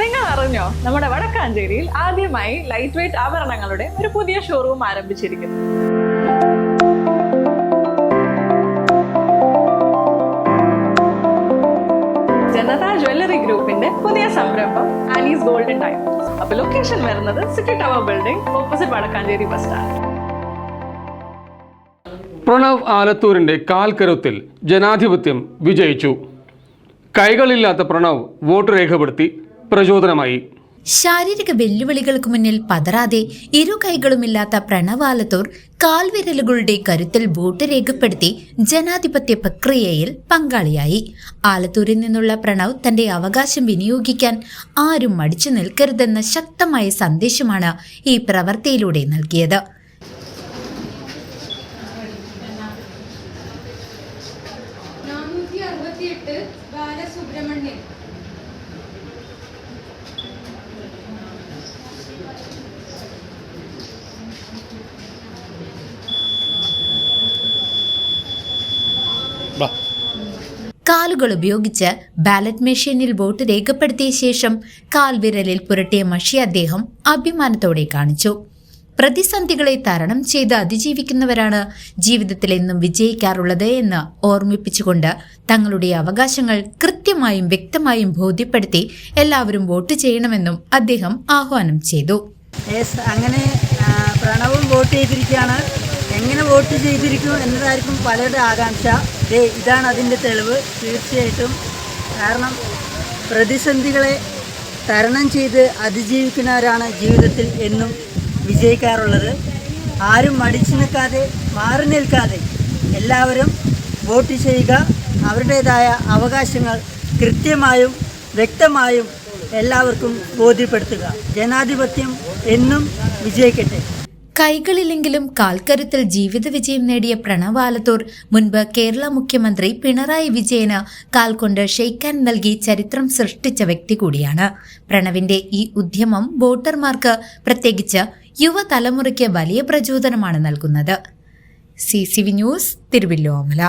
നിങ്ങൾ അറിഞ്ഞോ നമ്മുടെ വടക്കാഞ്ചേരിയിൽ ആദ്യമായി ലൈറ്റ് വെയിറ്റ് ആഭരണങ്ങളുടെ ഒരു പുതിയ ഷോറൂം ആരംഭിച്ചിരിക്കുന്നു. ജനത ജ്വല്ലറി ഗ്രൂപ്പിന്റെ പുതിയ സംരംഭം ആനീസ് ഗോൾഡൻ ടൈം അപ്പൊ ലൊക്കേഷൻ വരുന്നത് city tower building opposite Vadakkanchery bus stand Pranav ആലത്തൂരിന്റെ കാൽക്കരുത്തിൽ ജനാധിപത്യം വിജയിച്ചു. കൈകളില്ലാത്ത പ്രണവ് വോട്ട് രേഖപ്പെടുത്തി. പ്രചോദനമായി. ശാരീരിക വെല്ലുവിളികൾക്ക് മുന്നിൽ പതറാതെ ഇരു കൈകളുമില്ലാത്ത പ്രണവാലത്തൂർ കാൽവിരലുകളുടെ കരുത്തിൽ ബോട്ട് രേഖപ്പെടുത്തി ജനാധിപത്യ പ്രക്രിയയിൽ പങ്കാളിയായി. ആലത്തൂരിൽ നിന്നുള്ള പ്രണവ് തന്റെ അവകാശം വിനിയോഗിക്കാൻ ആരും മടിച്ചു നിൽക്കരുതെന്ന ശക്തമായ സന്ദേശമാണ് ഈ പ്രവൃത്തിയിലൂടെ നൽകിയത്. ബാലസുബ്രഹ്മണ്യൻ. കാലുകൾ ഉപയോഗിച്ച് ബാലറ്റ് മെഷീനിൽ വോട്ട് രേഖപ്പെടുത്തിയ ശേഷം കാൽവിരലിൽ പുരട്ടിയ മഷി അദ്ദേഹം അഭിമാനത്തോടെ കാണിച്ചു. പ്രതിസന്ധികളെ തരണം ചെയ്ത് അതിജീവിക്കുന്നവരാണ് ജീവിതത്തിൽ എന്നും വിജയിക്കാറുള്ളത് എന്ന് ഓർമ്മിപ്പിച്ചുകൊണ്ട് തങ്ങളുടെ അവകാശങ്ങൾ കൃത്യമായും വ്യക്തമായും ബോധ്യപ്പെടുത്തി എല്ലാവരും വോട്ട് ചെയ്യണമെന്നും അദ്ദേഹം ആഹ്വാനം ചെയ്തു. അങ്ങനെ പ്രണവും വോട്ട് ചെയ്തിരിക്കുകയാണ്. എങ്ങനെ വോട്ട് ചെയ്തിരിക്കും എന്നതായിരിക്കും പലരുടെ ആകാംക്ഷ. ദേ ഇതാണ് അതിന്റെ തെളിവ്. തീർച്ചയായിട്ടും. കാരണം പ്രതിസന്ധികളെ തരണം ചെയ്ത് അതിജീവിക്കുന്നവരാണ് ജീവിതത്തിൽ എന്നും വിജയിക്കാറുള്ളത്. ആരും മടിച്ചു നിൽക്കാതെ മാറി നിൽക്കാതെ എല്ലാവരും വോട്ട് ചെയ്യുക അവരുടേതായ അവകാശങ്ങൾ കൃത്യമായും വ്യക്തമായും എല്ലാവർക്കും ബോധ്യപ്പെടുത്തുക. ജനാധിപത്യം എന്നും വിജയിക്കട്ടെ. കൈകളിലെങ്കിലും കാൽക്കരുത്തിൽ ജീവിത വിജയം നേടിയ പ്രണവാലത്തൂർ മുൻപ് കേരള മുഖ്യമന്ത്രി പിണറായി വിജയന് കാൽകൊണ്ട് ഷെയ്ക്കാൻ നൽകി ചരിത്രം സൃഷ്ടിച്ച വ്യക്തി കൂടിയാണ്. പ്രണവിന്റെ ഈ ഉദ്യമം വോട്ടർമാർക്ക് പ്രത്യേകിച്ച് യുവതലമുറയ്ക്ക് വലിയ പ്രചോദനമാണ് നൽകുന്നത്. C C V news Thiruvilwamala